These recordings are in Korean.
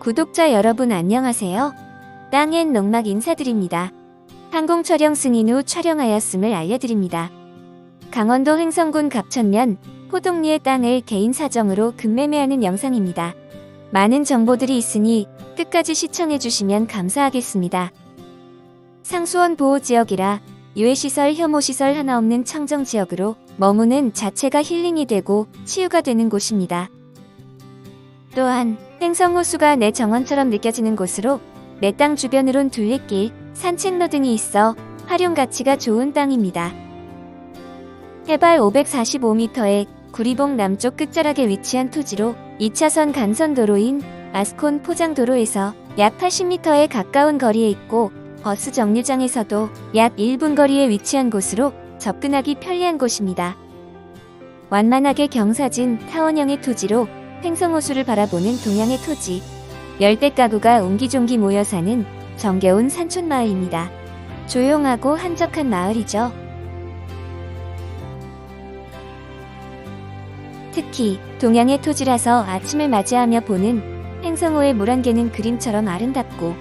구독자 여러분 안녕하세요. 땅엔 농막 인사드립니다. 항공 촬영 승인 후 촬영하였음을 알려드립니다. 강원도 횡성군 갑천면 호동리의 땅을 개인 사정으로 급매매하는 영상입니다. 많은 정보들이 있으니 끝까지 시청해주시면 감사하겠습니다. 상수원 보호지역이라 유해시설, 혐오시설 하나 없는 청정지역으로 머무는 자체가 힐링이 되고 치유가 되는 곳입니다. 또한 횡성호수가 내 정원처럼 느껴지는 곳으로 내 땅 주변으론 둘레길, 산책로 등이 있어 활용 가치가 좋은 땅입니다. 해발 545m의 구리봉 남쪽 끝자락에 위치한 토지로 2차선 간선도로인 아스콘 포장도로에서 약 80m에 가까운 거리에 있고 버스 정류장에서도 약 1분 거리에 위치한 곳으로 접근하기 편리한 곳입니다. 완만하게 경사진 타원형의 토지로 횡성호수를 바라보는 동양의 토지, 열대 가구가 옹기종기 모여 사는 정겨운 산촌 마을입니다. 조용하고 한적한 마을이죠. 특히 동양의 토지라서 아침을 맞이하며 보는 횡성호의 물안개는 그림처럼 아름답고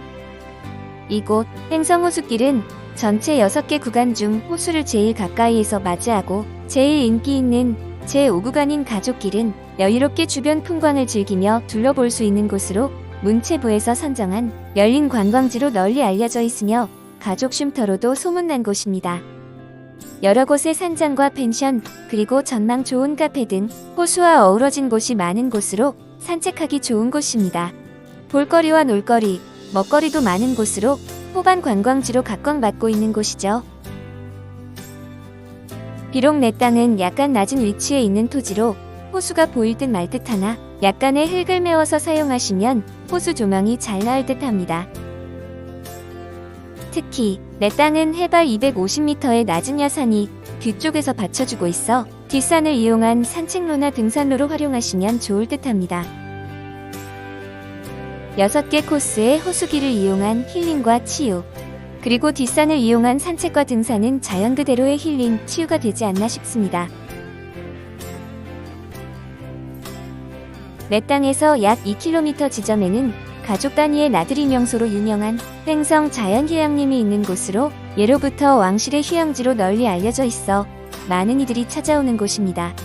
이곳 횡성호수길은 전체 6개 구간 중 호수를 제일 가까이에서 맞이하고 제일 인기 있는 제5구간인 가족길은 여유롭게 주변 풍광을 즐기며 둘러볼 수 있는 곳으로 문체부에서 선정한 열린 관광지로 널리 알려져 있으며 가족 쉼터로도 소문난 곳입니다. 여러 곳의 산장과 펜션, 그리고 전망 좋은 카페 등 호수와 어우러진 곳이 많은 곳으로 산책하기 좋은 곳입니다. 볼거리와 놀거리, 먹거리도 많은 곳으로 호반 관광지로 각광받고 있는 곳이죠. 비록 내 땅은 약간 낮은 위치에 있는 토지로 호수가 보일 듯 말 듯하나 약간의 흙을 메워서 사용하시면 호수 조망이 잘 나올 듯합니다. 특히 내 땅은 해발 250m의 낮은 야산이 뒤쪽에서 받쳐주고 있어 뒷산을 이용한 산책로나 등산로로 활용하시면 좋을 듯합니다. 6개 코스의 호수길을 이용한 힐링과 치유, 그리고 뒷산을 이용한 산책과 등산은 자연 그대로의 힐링, 치유가 되지 않나 싶습니다. 내 땅에서 약 2km 지점에는 가족 단위의 나들이 명소로 유명한 횡성 자연휴양림이 있는 곳으로 예로부터 왕실의 휴양지로 널리 알려져 있어 많은 이들이 찾아오는 곳입니다.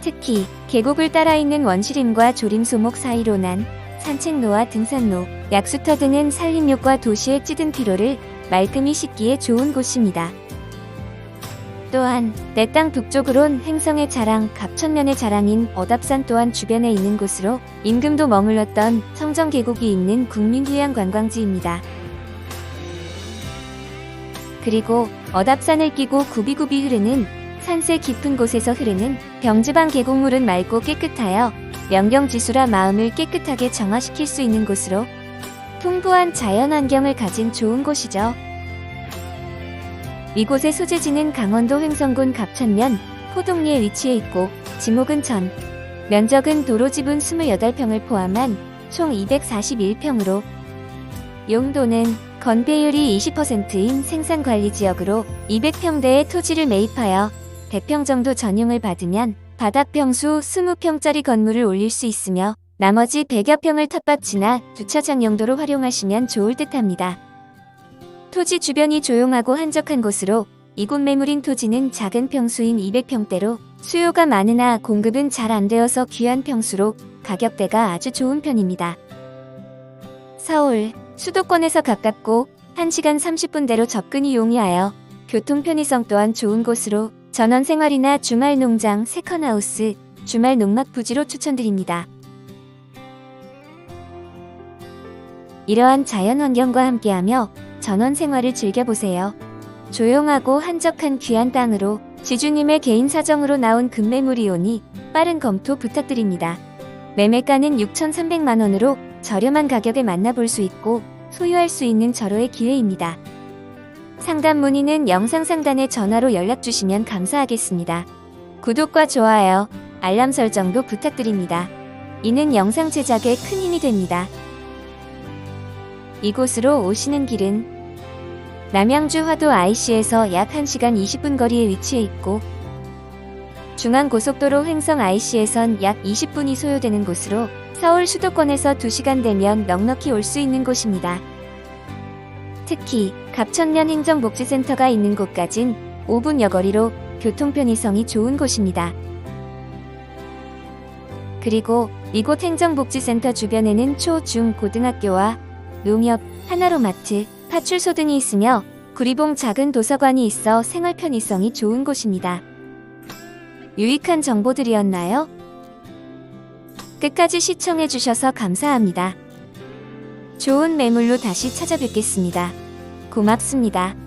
특히 계곡을 따라 있는 원시림과 조림소목 사이로 난 산책로와 등산로, 약수터 등은 산림욕과 도시의 찌든 피로를 말끔히 씻기에 좋은 곳입니다. 또한 내 땅 북쪽으론 횡성의 자랑, 갑천면의 자랑인 어답산 또한 주변에 있는 곳으로 임금도 머물렀던 청정 계곡이 있는 국민휴양 관광지입니다. 그리고 어답산을 끼고 굽이굽이 흐르는 산세 깊은 곳에서 흐르는 병지방 계곡물은 맑고 깨끗하여 명경지수라 마음을 깨끗하게 정화시킬 수 있는 곳으로 풍부한 자연 환경을 가진 좋은 곳이죠. 이곳의 소재지는 강원도 횡성군 갑천면 포동리에 위치해 있고 지목은 전, 면적은 도로 지분 28평을 포함한 총 241평으로 용도는 건폐율이 20%인 생산관리지역으로 200평대의 토지를 매입하여 100평 정도 전용을 받으면 바닥평수 20평짜리 건물을 올릴 수 있으며 나머지 100여 평을 텃밭이나 주차장 용도로 활용하시면 좋을 듯합니다. 토지 주변이 조용하고 한적한 곳으로 이곳 매물인 토지는 작은 평수인 200평대로 수요가 많으나 공급은 잘 안 되어서 귀한 평수로 가격대가 아주 좋은 편입니다. 서울, 수도권에서 가깝고 1시간 30분대로 접근이 용이하여 교통 편의성 또한 좋은 곳으로 전원 생활이나 주말 농장, 세컨하우스, 주말 농막 부지로 추천드립니다. 이러한 자연 환경과 함께하며 전원 생활을 즐겨보세요. 조용하고 한적한 귀한 땅으로 지주님의 개인 사정으로 나온 급매물이 오니 빠른 검토 부탁드립니다. 매매가는 6,300만원으로 저렴한 가격에 만나볼 수 있고 소유할 수 있는 절호의 기회입니다. 상담 문의는 영상 상단에 전화로 연락 주시면 감사하겠습니다. 구독과 좋아요, 알람 설정도 부탁드립니다. 이는 영상 제작에 큰 힘이 됩니다. 이곳으로 오시는 길은 남양주 화도 IC에서 약 1시간 20분 거리에 위치해 있고 중앙고속도로 횡성 IC에선 약 20분이 소요되는 곳으로 서울 수도권에서 2시간 되면 넉넉히 올 수 있는 곳입니다. 특히 갑천면 행정복지센터가 있는 곳까진 5분 여 거리로 교통 편의성이 좋은 곳입니다. 그리고 이곳 행정복지센터 주변에는 초, 중, 고등학교와 농협, 하나로마트, 파출소 등이 있으며 구리봉 작은 도서관이 있어 생활 편의성이 좋은 곳입니다. 유익한 정보들이었나요? 끝까지 시청해주셔서 감사합니다. 좋은 매물로 다시 찾아뵙겠습니다. 고맙습니다.